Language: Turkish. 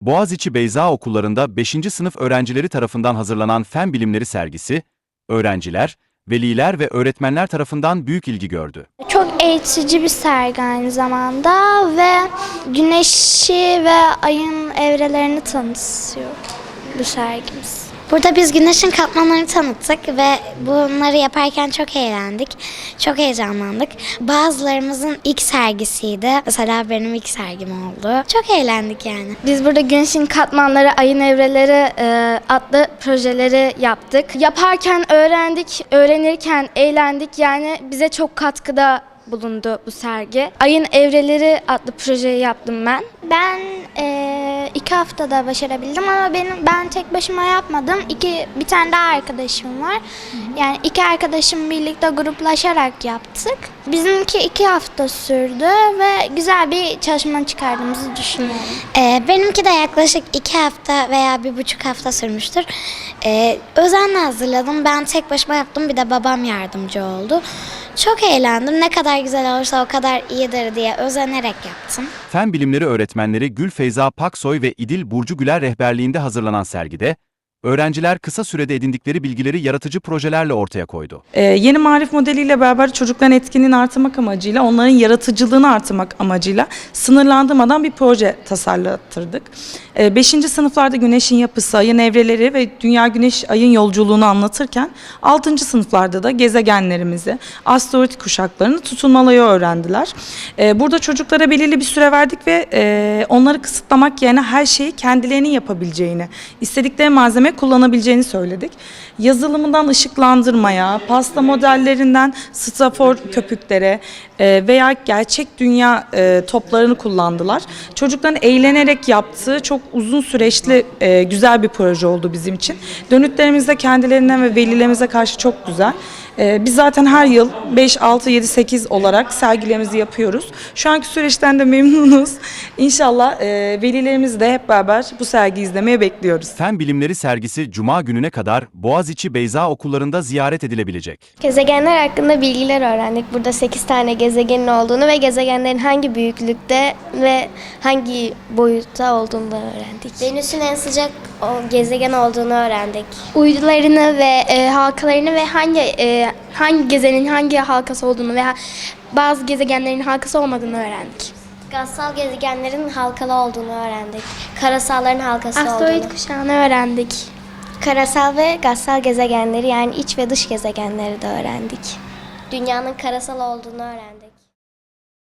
Boğaziçi Beyza okullarında 5. sınıf öğrencileri tarafından hazırlanan fen bilimleri sergisi, öğrenciler, veliler ve öğretmenler tarafından büyük ilgi gördü. Çok eğitici bir sergi aynı zamanda ve güneşi ve ayın evrelerini tanıtıyor bu sergimiz. Burada biz güneşin katmanlarını tanıttık ve bunları yaparken çok eğlendik. Çok heyecanlandık. Bazılarımızın ilk sergisiydi. Mesela benim ilk sergim oldu. Çok eğlendik yani. Biz burada güneşin katmanları, ayın evreleri e, adlı projeleri yaptık. Yaparken öğrendik, öğrenirken eğlendik. Yani bize çok katkıda bulundu bu sergi. Ayın Evreleri adlı projeyi yaptım ben. Ben e, iki haftada başarabildim ama benim ben tek başıma yapmadım. İki bir tane daha arkadaşım var. Yani iki arkadaşım birlikte gruplaşarak yaptık. Bizimki iki hafta sürdü ve güzel bir çalışma çıkardığımızı düşünüyorum. Ee, benimki de yaklaşık iki hafta veya bir buçuk hafta sürmüştür. Ee, özenle hazırladım. Ben tek başıma yaptım. Bir de babam yardımcı oldu. Çok eğlendim. Ne kadar güzel olursa o kadar iyidir diye özenerek yaptım. Fen bilimleri öğretmenleri Gül Feyza Paksoy ve İdil Burcu Güler rehberliğinde hazırlanan sergide, öğrenciler kısa sürede edindikleri bilgileri yaratıcı projelerle ortaya koydu. Ee, yeni marif modeliyle beraber çocukların etkinliğini artırmak amacıyla, onların yaratıcılığını artırmak amacıyla sınırlandırmadan bir proje tasarlattırdık. 5. sınıflarda güneşin yapısı, ayın evreleri ve dünya güneş ayın yolculuğunu anlatırken 6. sınıflarda da gezegenlerimizi, asteroid kuşaklarını tutunmalayı öğrendiler. Ee, burada çocuklara belirli bir süre verdik ve e, onları kısıtlamak yerine her şeyi kendilerinin yapabileceğini, istedikleri malzeme kullanabileceğini söyledik. Yazılımından ışıklandırmaya, pasta modellerinden strafor köpüklere e, veya gerçek dünya e, toplarını kullandılar. Çocukların eğlenerek yaptığı çok uzun süreçli e, güzel bir proje oldu bizim için. Dönütlerimiz de kendilerine ve velilerimize karşı çok güzel. Biz zaten her yıl 5, 6, 7, 8 olarak sergilerimizi yapıyoruz. Şu anki süreçten de memnunuz. İnşallah e, velilerimiz de hep beraber bu sergiyi izlemeye bekliyoruz. Fen bilimleri sergisi Cuma gününe kadar Boğaziçi Beyza okullarında ziyaret edilebilecek. Gezegenler hakkında bilgiler öğrendik. Burada 8 tane gezegenin olduğunu ve gezegenlerin hangi büyüklükte ve hangi boyutta olduğunu da öğrendik. Venüs'ün en sıcak o gezegen olduğunu öğrendik. Uydularını ve e, halkalarını ve hangi e, hangi gezegenin hangi halkası olduğunu veya bazı gezegenlerin halkası olmadığını öğrendik. Gazsal gezegenlerin halkalı olduğunu öğrendik. Karasalların halkası Asteroid kuşağını öğrendik. Karasal ve gazsal gezegenleri yani iç ve dış gezegenleri de öğrendik. Dünyanın karasal olduğunu öğrendik.